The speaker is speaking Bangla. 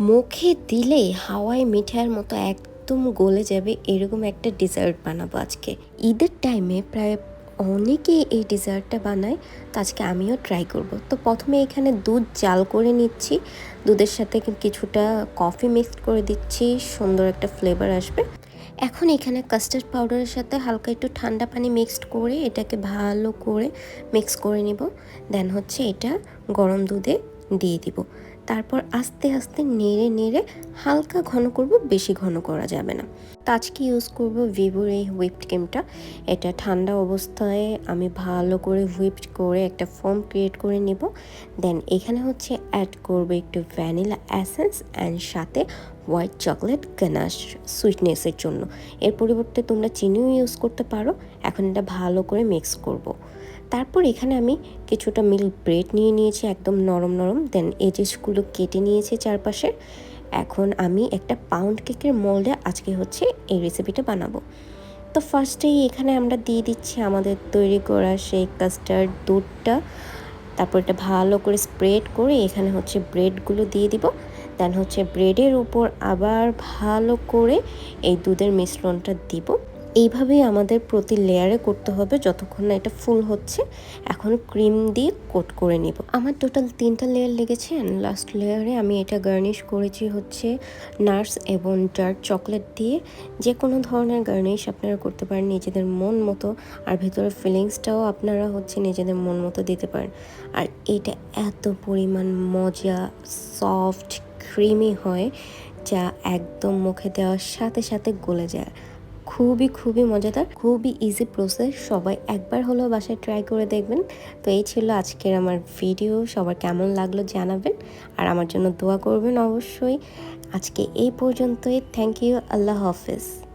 মুখে দিলে হাওয়াই মিঠাইয়ের মতো একদম গলে যাবে এরকম একটা ডেজার্ট বানাবো আজকে। ঈদের টাইমে প্রায় অনেকেই এই ডেজার্টটা বানায়, তো আজকে আমিও ট্রাই করব। তো প্রথমে এখানে দুধ জাল করে নিচ্ছি, দুধের সাথে কিছুটা কফি মিক্সড করে দিচ্ছি, সুন্দর একটা ফ্লেভার আসবে। এখন এখানে কাস্টার্ড পাউডারের সাথে হালকা একটু ঠান্ডা পানি মিক্সড করে এটাকে ভালো করে মিক্স করে নিব। দেন হচ্ছে এটা গরম দুধে দিয়ে দিব। তারপর আস্তে আস্তে নেড়ে নেড়ে হালকা ঘন করব, বেশি ঘন করা যাবে না। তো আজকে ইউজ করব ভিভোর এই হুইপড ক্রিমটা এটা ঠান্ডা অবস্থায় আমি ভালো করে হুইপড করে একটা ফর্ম ক্রিয়েট করে নিব। দেন এখানে হচ্ছে অ্যাড করব একটু ভ্যানিলা অ্যাসেন্স অ্যান্ড সাথে হোয়াইট চকলেট গানাশ সুইটনেসের জন্য। এর পরিবর্তে তোমরা চিনিও ইউজ করতে পারো। এখন এটা ভালো করে মিক্স করব। তারপর এখানে আমি কিছুটা মিল্ক ব্রেড নিয়ে নিয়েছি একদম নরম নরম। দেন এজেসগুলো কেটে নিয়েছি চারপাশে। এখন আমি একটা পাউন্ড কেকের মোল্ডে আজকে হচ্ছে এই রেসিপিটা বানাবো। তো ফার্স্টেই এখানে আমরা দিয়ে দিচ্ছি আমাদের তৈরি করা সেই কাস্টার্ড দুধটা। তারপর এটা ভালো করে স্প্রেড করে এখানে হচ্ছে ব্রেডগুলো দিয়ে দিব। দেন হচ্ছে ব্রেডের উপর আবার ভালো করে এই দুধের মিশ্রণটা দিব। এইভাবেই আমাদের প্রতি লেয়ারে করতে হবে যতক্ষণ না এটা ফুল হচ্ছে। এখন ক্রিম দিয়ে কোট করে নিব। আমার টোটাল তিনটা লেয়ার লেগেছে অ্যান্ড লাস্ট লেয়ারে আমি এটা গার্নিশ করেছি হচ্ছে নার্স এবং ডার্ক চকলেট দিয়ে যে কোনো ধরনের গার্নিশ আপনারা করতে পারেন নিজেদের মন মতো। আর ভেতরের ফিলিংসটাও আপনারা হচ্ছে নিজেদের মন মতো দিতে পারেন। আর এটা এত পরিমাণ মজা সফট ক্রিমি হয় যা একদম মুখে দেওয়ার সাথে সাথে গলে যায়। খুবই খুবই মজাদার, খুবই ইজি প্রসেস সবাই একবার হলেও বাসায় ট্রাই করে দেখবেন। তো এই ছিল আজকের আমার ভিডিও সবার কেমন লাগল জানাবেন। আর আমার জন্য দোয়া করবেন অবশ্যই। আজকে এই পর্যন্তই। থ্যাংক ইউ আল্লাহ হাফেজ।